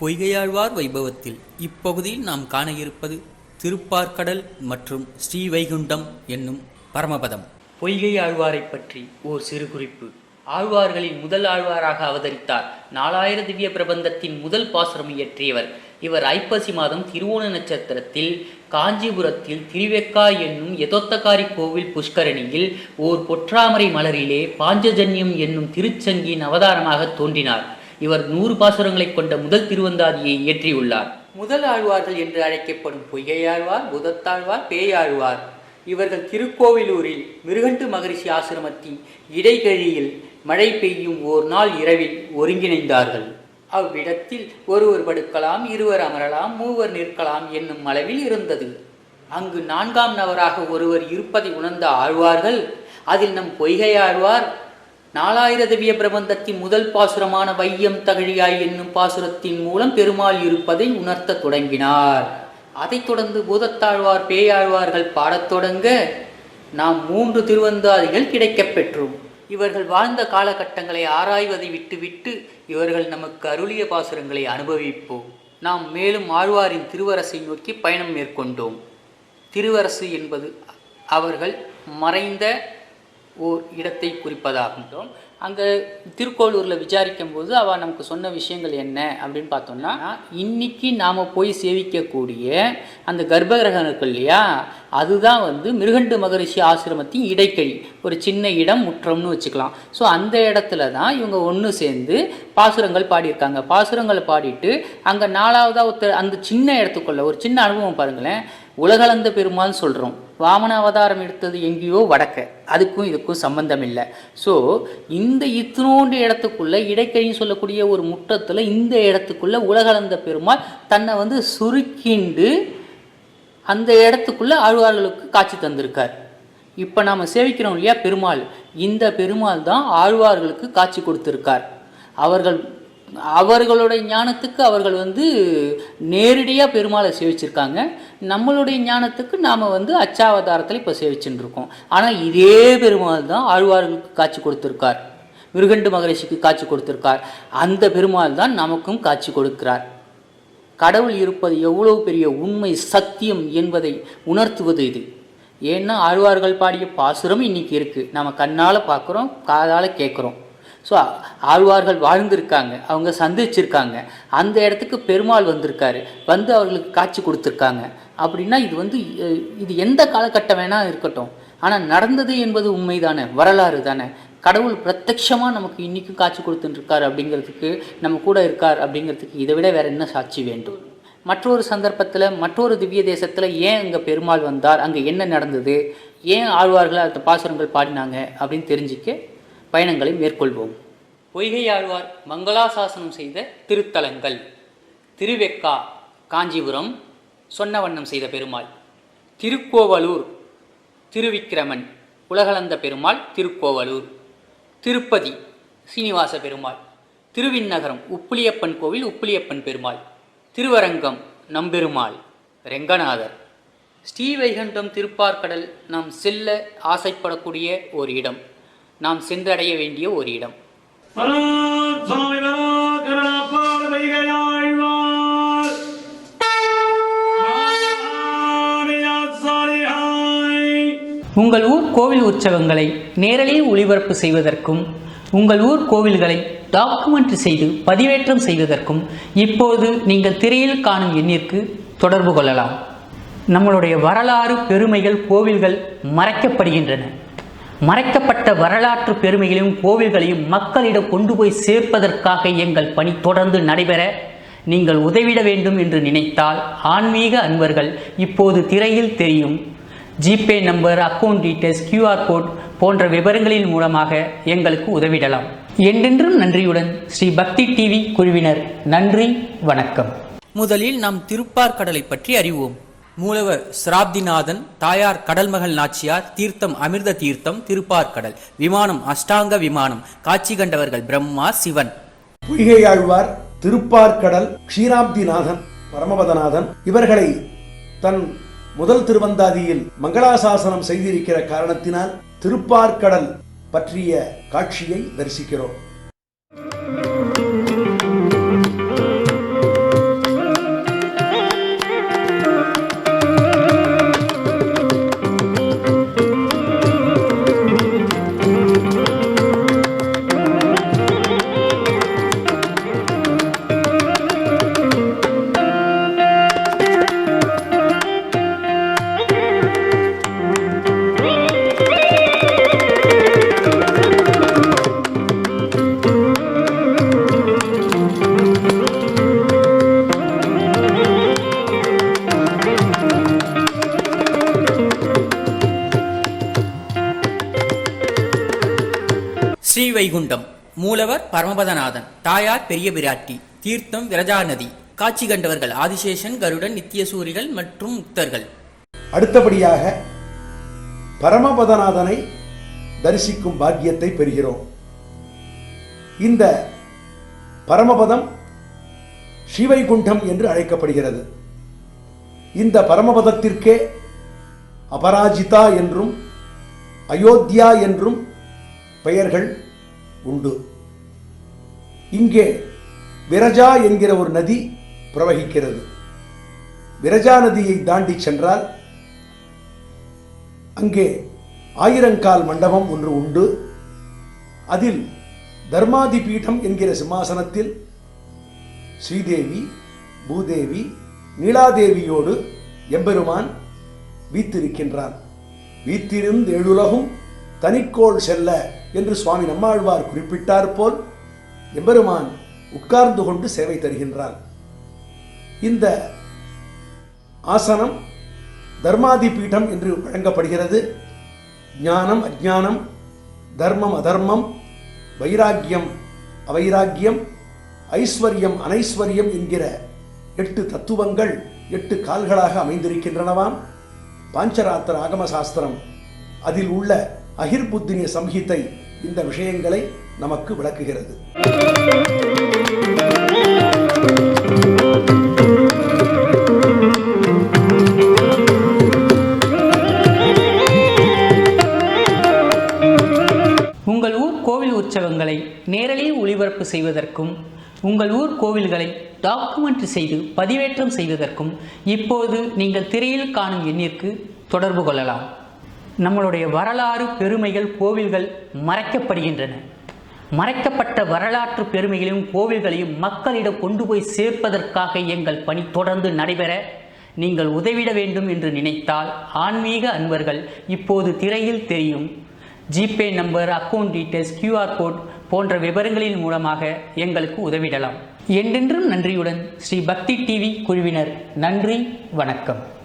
பொய்கையாழ்வார் வைபவத்தில் இப்பகுதியில் நாம் காண இருப்பது திருப்பார்க்கடல் மற்றும் ஸ்ரீவைகுண்டம் என்னும் பரமபதம். பொய்கை பற்றி ஓர் சிறு குறிப்பு. ஆழ்வார்களின் முதல் ஆழ்வாராக அவதரித்தார் நாலாயிர திவ்ய பிரபந்தத்தின் முதல் பாசுரம் இயற்றியவர். இவர் ஐப்பசி மாதம் திருவோண நட்சத்திரத்தில் காஞ்சிபுரத்தில் திருவெக்கா என்னும் யதொத்தகாரி கோவில் புஷ்கரணியில் ஓர் பொற்றாமரை மலரிலே பாஞ்சஜன்யம் என்னும் திருச்சங்கியின் அவதாரமாக தோன்றினார். இவர் நூறு பாசுரங்களைக் கொண்ட முதல் திருவந்தாதியை இயற்றியுள்ளார். முதல் ஆழ்வார்கள் என்று அழைக்கப்படும் பொய்கையாழ்வார் புதத்தாழ்வார் பேயாழ்வார். இவர்கள் திருக்கோவிலூரில் மிருகண்டு மகரிஷி ஆசிரமத்தின் இடைகழியில் மழை பெய்யும் ஓர் நாள் இரவில் ஒருங்கிணைந்தார்கள். அவ்விடத்தில் ஒருவர் படுக்கலாம் இருவர் அமரலாம் மூவர் நிற்கலாம் என்னும் அளவில் இருந்தது. அங்கு நான்காம் நபராக ஒருவர் இருப்பதை உணர்ந்த ஆழ்வார்கள் அதில் நம் பொய்கை ஆழ்வார் நாலாயிர திவ்ய பிரபந்தத்தின் முதல் பாசுரமான வையம் தகழியாய் என்னும் பாசுரத்தின் மூலம் பெருமாள் இருப்பதை உணர்த்தத் தொடங்கினார். அதைத் தொடர்ந்து பூதத்தாழ்வார் பேயாழ்வார்கள் பாடத் தொடங்க நாம் மூன்று திருவந்தாதிகள் கிடைக்கப் பெற்றோம். இவர்கள் வாழ்ந்த காலகட்டங்களை ஆராய்வதை விட்டுவிட்டு இவர்கள் நமக்கு அருளிய பாசுரங்களை அனுபவிப்போம். நாம் மேலும் ஆழ்வாரின் திருவரசை நோக்கி பயணம் மேற்கொண்டோம். திருவரசு என்பது அவர்கள் மறைந்த ஓர் இடத்தை குறிப்பதாகும். அங்கே திருக்கோளூரில் விசாரிக்கும் போது அவள் நமக்கு சொன்ன விஷயங்கள் என்ன அப்படின்னு பார்த்தோம்னா இன்னைக்கு நாம் போய் சேவிக்கக்கூடிய அந்த கர்ப்பகிரகம் இருக்கு இல்லையா? அதுதான் வந்து மிருகண்டு மகரிஷி ஆசிரமத்தின் இடைக்கழி ஒரு சின்ன இடம் முற்றம்னு வச்சுக்கலாம். ஸோ அந்த இடத்துல தான் இவங்க ஒன்று சேர்ந்து பாசுரங்கள் பாடியிருக்காங்க. பாசுரங்கள் பாடிட்டு அங்கே நாலாவதாக ஒருத்தர் அந்த சின்ன இடத்துக்குள்ள ஒரு சின்ன அனுபவம் பாருங்களேன். உலகளந்த பெருமாள்னு சொல்கிறோம் வாமன அவதாரம் எடுத்தது எங்கேயோ வடக்க. அதுக்கும் இதுக்கும் சம்பந்தம் இல்லை. ஸோ இந்த இந்த இத்தினோண்டு இடத்துக்குள்ளே இடைக்கழின்னு சொல்லக்கூடிய ஒரு முட்டத்தில் இந்த இடத்துக்குள்ளே உலகளந்த பெருமாள் தன்னை வந்து சுருக்கிண்டு அந்த இடத்துக்குள்ளே ஆழ்வார்களுக்கு காட்சி தந்திருக்கார். இப்போ நாம் சேவிக்கிறோம் இல்லையா பெருமாள்? இந்த பெருமாள் தான் ஆழ்வார்களுக்கு காட்சி கொடுத்துருக்கார். அவர்கள் அவர்களுடைய ஞானத்துக்கு அவர்கள் வந்து நேரடியாக பெருமாளை சேவிச்சிருக்காங்க. நம்மளுடைய ஞானத்துக்கு நாம் வந்து அச்சாவதாரத்தில் இப்போ சேவிச்சுட்டு இருக்கோம். ஆனால் இதே பெருமாள் தான் ஆழ்வார்களுக்கு காட்சி கொடுத்துருக்கார். மிருகண்டு மகரிஷிக்கு காட்சி கொடுத்திருக்கார். அந்த பெருமாள் தான் நமக்கும் காட்சி கொடுக்கிறார். கடவுள் இருப்பது எவ்வளவு பெரிய உண்மை சத்தியம் என்பதை உணர்த்துவது இது. ஏன்னா ஆழ்வார்கள் பாடிய பாசுரம் இன்னைக்கு இருக்குது நம்ம கண்ணால் பார்க்குறோம் காதால் கேட்குறோம் ஸோ ஆழ்வார்கள் வாழ்ந்திருக்காங்க அவங்க சந்திச்சிருக்காங்க. அந்த இடத்துக்கு பெருமாள் வந்திருக்காரு. வந்து அவர்களுக்கு காட்சி கொடுத்துருக்காங்க. அப்படின்னா இது வந்து இது எந்த காலகட்டம் வேணால் இருக்கட்டும். ஆனால் நடந்தது என்பது உண்மைதானே வரலாறு தானே. கடவுள் பிரத்யட்சமாக நமக்கு இன்றைக்கும் காட்சி கொடுத்துட்டுருக்கார் அப்படிங்கிறதுக்கு நம்ம கூட இருக்கார் அப்படிங்கிறதுக்கு இதை விட வேறு என்ன சாட்சி வேண்டும்? மற்றொரு சந்தர்ப்பத்தில் மற்றொரு திவ்ய தேசத்தில் ஏன் அங்கே பெருமாள் வந்தார்? அங்கே என்ன நடந்தது? ஏன் ஆழ்வார்கள் அந்த பாசுரங்கள் பாடினாங்க? அப்படின்னு தெரிஞ்சுக்க பயணங்களை மேற்கொள்வோம். பொய்கை ஆழ்வார் மங்களாசாசனம் செய்த திருத்தலங்கள். திருவெக்கா காஞ்சிபுரம் சொன்ன வண்ணம் செய்த பெருமாள். திருக்கோவலூர் திருவிக்கிரமன் உலகளந்த பெருமாள் திருக்கோவலூர். திருப்பதி சீனிவாச பெருமாள். திருவிண்ணகரம் உப்புளியப்பன் கோவில் உப்புளியப்பன் பெருமாள். திருவரங்கம் நம்பெருமாள். ரெங்கநாதர். ஸ்ரீவைகுண்டம் திருப்பார்கடல் நாம் செல்ல ஆசைப்படக்கூடிய ஒரு இடம். நாம் சென்றடைய வேண்டிய ஒரு இடம். உங்கள் ஊர் கோவில் உற்சவங்களை நேரலே ஒளிபரப்பு செய்வதற்கும் உங்கள் ஊர் கோவில்களை டாக்குமெண்ட் செய்து பதிவேற்றம் செய்வதற்கும் இப்போது நீங்கள் திரையில் காணும் எண்ணிற்கு தொடர்பு கொள்ளலாம். நம்மளுடைய வரலாறு பெருமைகள் கோவில்கள் மறைக்கப்படுகின்றன. மறைக்கப்பட்ட வரலாற்று பெருமைகளையும் கோவில்களையும் மக்களிடம் கொண்டு போய் சேர்ப்பதற்காக எங்கள் பணி தொடர்ந்து நடைபெற நீங்கள் உதவிட வேண்டும் என்று நினைத்தால் ஆன்மீக அன்பர்கள் இப்போது திரையில் தெரியும். GPay number account details QR code போன்ற விவரங்களின் மூலமாக எங்களுக்கு உதவிடலாம். என்றென்றும் நன்றியுடன் ஸ்ரீ பக்தி டிவி குழுவினர் நன்றி வணக்கம். முதலில் நாம் திருப்பார்கடலை பற்றி அறிவோம். மூலவர் சிராப்திநாதன் தாயார் கடல்மகள் நாச்சியார் தீர்த்தம் அமிர்த தீர்த்தம் திருப்பார்கடல் விமானம் அஷ்டாங்க விமானம் காட்சி கண்டவர்கள் பிரம்மா சிவன். பொய்கையாழ்வார் திருப்பார்க்கடல் க்ஷீராப்திநாதன் பரமபதநாதன் இவர்களை தன் முதல் திருவந்தாதியில் மங்களாசாசனம் செய்திருக்கிற காரணத்தினால் திருப்பார்க்கடல் பற்றிய காட்சியை தரிசிக்கிறோம். ஸ்ரீவைகுண்டம் மூலவர் பரமபதநாதன். தாயார் பெரிய பிராட்டி. தீர்த்தம் விரஜா நதி காட்சி கண்டவர்கள் ஆதிசேஷன் கருடன் நித்தியசூரிகள் மற்றும் முக்தர்கள். அடுத்தபடியாக பரமபதநாதனை தரிசிக்கும் பாக்கியத்தை பெறுகிறோம். இந்த பரமபதம் ஸ்ரீவைகுண்டம் என்று அழைக்கப்படுகிறது. இந்த பரமபதத்திற்கே அபராஜிதா என்றும் அயோத்தியா என்றும் பெயர்கள் உண்டு. இங்கே விரஜா என்கிற ஒரு நதி பிரவகிக்கிறது. விரஜா நதியை தாண்டி சென்றால் அங்கே ஆயிரங்கால் மண்டபம் ஒன்று உண்டு. அதில் தர்மாதி பீடம் என்கிற சிம்மாசனத்தில் ஸ்ரீதேவி பூதேவி நீலாதேவியோடு எம்பெருமான் வீத்திருக்கின்றான் வீத்திருந்து எழுலகும் தனிக்கோள் செல்ல என்று சுவாமி நம்மாழ்வார் குறிப்பிட்டார் போல் எம்பெருமான் உட்கார்ந்து கொண்டு சேவை தருகின்றார். இந்த ஆசனம் தர்மாதி பீடம் என்று வழங்கப்படுகிறது. ஞானம் அஜானம் தர்மம் அதர்மம் வைராக்கியம் அவைராக்கியம் ஐஸ்வர்யம் அனைஸ்வர்யம் என்கிற எட்டு தத்துவங்கள் எட்டு கால்களாக அமைந்திருக்கின்றனவாம். பாஞ்சராத்திர ஆகம சாஸ்திரம் அதில் உள்ள அகிர்புத்தினிய சம்ஹிதை இந்த விஷயங்களை நமக்கு விளக்குகிறது. உங்கள் ஊர் கோவில் உற்சவங்களை நேரலையில் ஒளிபரப்பு செய்வதற்கும் உங்கள் ஊர் கோவில்களை டாக்குமெண்ட் செய்து பதிவேற்றம் செய்வதற்கும் இப்போது நீங்கள் திரையில் காணும் எண்ணிற்கு தொடர்பு கொள்ளலாம். நம்மளுடைய வரலாறு பெருமைகள் கோவில்கள் மறைக்கப்படுகின்றன. மறைக்கப்பட்ட வரலாற்று பெருமைகளையும் கோவில்களையும் மக்களிடம் கொண்டு போய் சேர்ப்பதற்காக எங்கள் பணி தொடர்ந்து நடைபெற நீங்கள் உதவிட வேண்டும் என்று நினைத்தால் ஆன்மீக அன்பர்கள் இப்போது திரையில் தெரியும். GPay number account details QR code போன்ற விவரங்களின் மூலமாக எங்களுக்கு உதவிடலாம். என்றென்றும் நன்றியுடன் ஸ்ரீ பக்தி டிவி குழுவினர் நன்றி வணக்கம்.